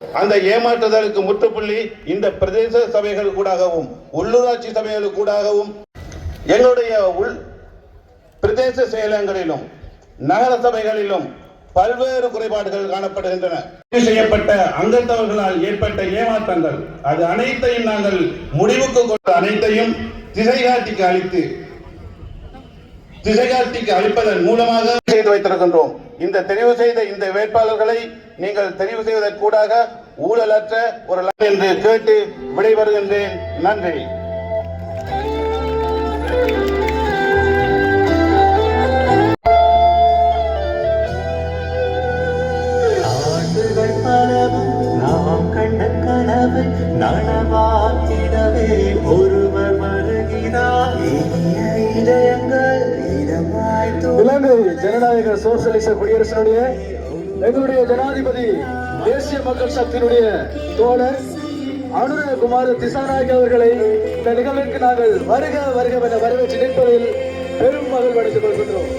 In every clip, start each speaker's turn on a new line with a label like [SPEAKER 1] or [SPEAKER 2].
[SPEAKER 1] அந்த ஏமாற்றுதலுக்கு முற்றுப்புள்ளி இந்த பிரதேச சபைகள் கூடாகவும் உள்ளூராட்சி சபைகள் கூடாகவும் எங்களுடைய உள் பிரதேச செயலகங்களிலும் நகர சபைகளிலும் பல்வேறு குறைபாடுகள் காணப்படுகின்றன. செய்யப்பட்ட அங்கத்தவர்களால் ஏற்பட்ட ஏமாற்றங்கள். அது அனைத்தையும் நாங்கள் முடிவுக்கு கொண்ட அனைத்தையும் திசைகாட்டிக்கு அளித்து திசைகாட்டிக்கு அளிப்பதன் மூலமாக செய்து வைத்திருக்கின்றோம். இந்த தெரிவு செய்த இந்த வேட்பாளர்களை நீங்கள் தெரிவு செய்வதற்கூடாக ஊழலற்ற ஒரு என்று கேட்டு விடைபெறுகின்றேன். நன்றி.
[SPEAKER 2] நாம் கண்ட கனவு நனவாக்கிடவே
[SPEAKER 3] இலங்கை ஜனநாயக சோசியலிச குடியரசினுடைய எங்களுடைய ஜனாதிபதி தேசிய மக்கள் சக்தியினுடைய தோழர் அனுரகுமார் திசாநாயக் அவர்களை இந்த நிகழ்விற்கு நாங்கள் வருக வருக என வரவேற்று நிற்பதில் பெரும் மகிழ்வு அடைத்துக் கொள்கின்றோம்.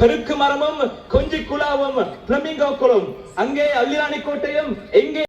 [SPEAKER 4] பெருக்கு மரமும் கொஞ்சி குழாவும் பிளமிங்கோ குளம். அங்கே அள்ளிராணி கோட்டையும் எங்கே